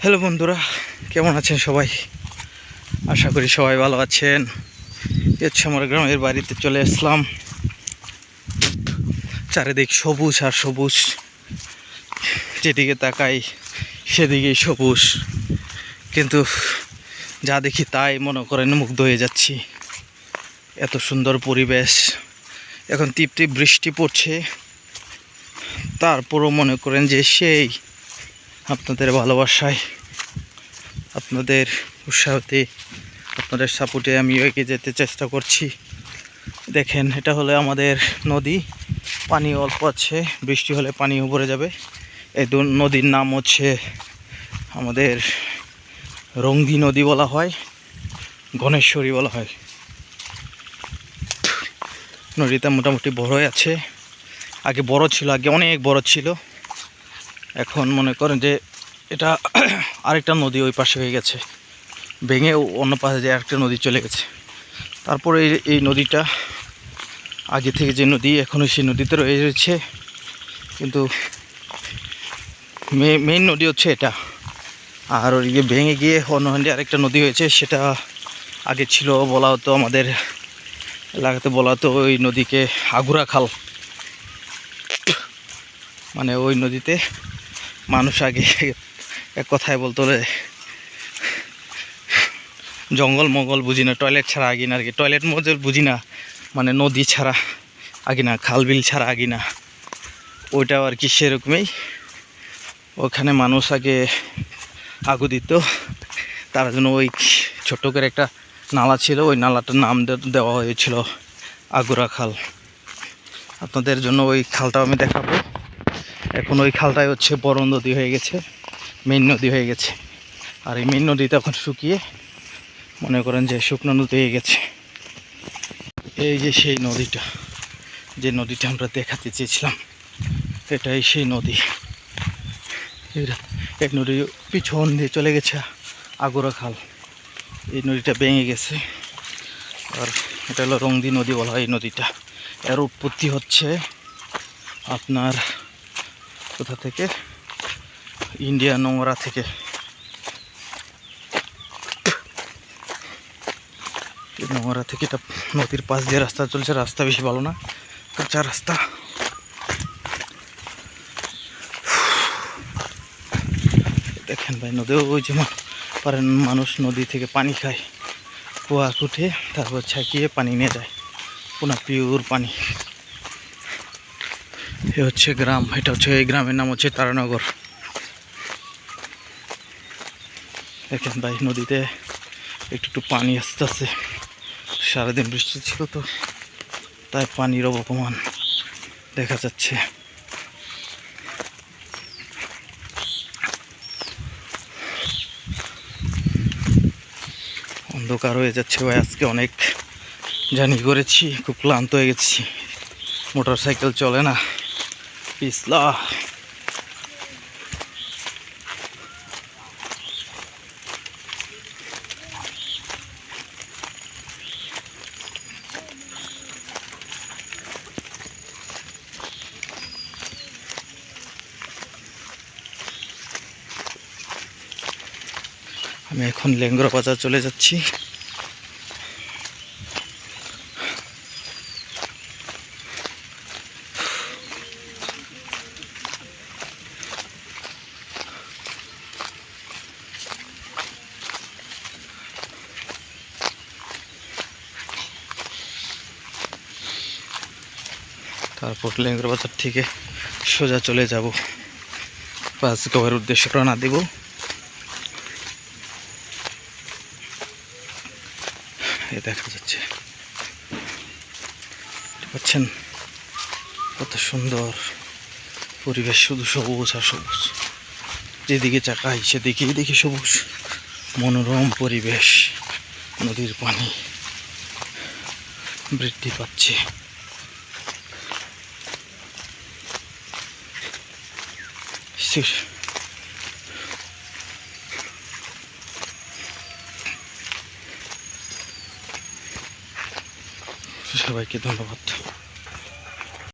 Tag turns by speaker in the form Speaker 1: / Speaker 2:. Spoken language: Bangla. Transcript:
Speaker 1: হ্যালো বন্ধুরা, কেমন আছেন সবাই? আশা করি সবাই ভালো আছেন। হচ্ছে আমার গ্রামের বাড়িতে চলে আসলাম। চারিদিক সবুজ আর সবুজ। যেদিকে তাকাই, সেদিকেই সবুজ। কিন্তু যা দেখি তাই মনে করেন মুগ্ধ হয়ে যাচ্ছি। এত সুন্দর পরিবেশ। এখন টিপ বৃষ্টি পড়ছে। তারপরও মনে করেন যে সেই আপনাদের ভালোবাসায়, আপনাদের উৎসাহতে, আপনাদের সাপোর্টে আমি এগিয়ে যেতে চেষ্টা করছি। দেখেন, এটা হলো আমাদের নদী। পানি অল্প আছে, বৃষ্টি হলে পানি উপরে যাবে। এই নদীর নাম হচ্ছে আমাদের রঙ্গি নদী বলা হয়, গণেশ্বরী বলা হয়। নদীটা মোটামুটি বড়ই আছে। আগে বড় ছিল, আগে অনেক বড় ছিল। এখন মনে করেন যে এটা আরেকটা নদী ওই পাশে হয়ে গেছে। ভেঙে অন্য পাশে যে আরেকটা নদী চলে গেছে। তারপরে এই নদীটা, আগে থেকে যে নদী, এখনও সেই নদীতে রয়ে রয়েছে। কিন্তু মেইন নদী হচ্ছে এটা। আর ওই ভেঙে গিয়ে অন্য হান্ডি আরেকটা নদী হয়েছে, সেটা আগে ছিল বলা হতো আমাদের এলাকাতে, বলা হতো ওই নদীকে আগুরা খাল। মানে ওই নদীতে মানুষ আগে এক কথায় বলতো রে জঙ্গল মঙ্গল বুঝি না, টয়লেট ছাড়া আগে না আর কি। টয়লেট মজল বুঝি না মানে নদী ছাড়া আগে না, খাল বিল ছাড়া আগে না। ওইটাও আর কি সেরকমই। ওখানে মানুষ আগে আগু দিত তার জন্য ওই ছোট্ট করে একটা নালা ছিল, ওই নালাটার নাম দেওয়া হয়েছিল, আগুরা খাল। আপনাদের জন্য ওই খালটাও আমি দেখাবো। এখন ওই খালটাই হচ্ছে বড় নদী হয়ে গেছে, মেন নদী হয়ে গেছে। আর এই মেন নদীতে এখন শুকিয়ে মনে করেন যে শুকনো নদী হয়ে গেছে। এই যে সেই নদীটা, যে নদীটা আমরা দেখাতে চেয়েছিলাম, এটাই সেই নদী। এক নদী পিছন দিয়ে চলে গেছে আগুরা খাল। এই নদীটা ভেঙে গেছে। আর এটা হলো রংদি নদী বলা হয় এই নদীটা। এর উৎপত্তি হচ্ছে আপনার কোথা থেকে ইন্ডিয়া নোংরা থেকে। নোংরা থেকে এটা নদীর পাশ দিয়ে রাস্তা চলছে, রাস্তা বেশি ভালো না কাঁচা রাস্তা। দেখেন ভাই, নদীও ওই যে পারেন মানুষ নদী থেকে পানি খায়। কুয়া উঠে, তারপর ছাকিয়ে পানি নিয়ে যায়। পুনা পিওর পানি। এ হচ্ছে গ্রাম, এটা হচ্ছে, এই গ্রামের নাম হচ্ছে তারানগর। দেখেন ভাই, নদীতে একটু একটু পানি আসতে আসতে সারাদিন বৃষ্টি ছিল তো, তাই পানির অবমান দেখা যাচ্ছে। অন্ধকার হয়ে যাচ্ছে ভাই, আজকে অনেক জার্নি করেছি, খুব ক্লান্ত হয়ে গেছি। মোটর সাইকেল চলে না। পিছলা আমি এখন লেঙ্গুরা বাজার চলে যাচ্ছি। তারপর লেঙ্গুরা বাজার থেকে সোজা চলে যাব। পাঁচগাঁওয়ের উদ্দেশ্যে রওনা দেব। এ দেখা যাচ্ছে। পাচ্ছেন কত সুন্দর পরিবেশ, শুধু সবুজ আর সবুজ। যেদিকে চাকাই সেদিকেই দেখি সবুজ। মনোরম পরিবেশ, নদীর পানি বৃদ্ধি পাচ্ছে। ইস, সবাইকে ধন্যবাদ।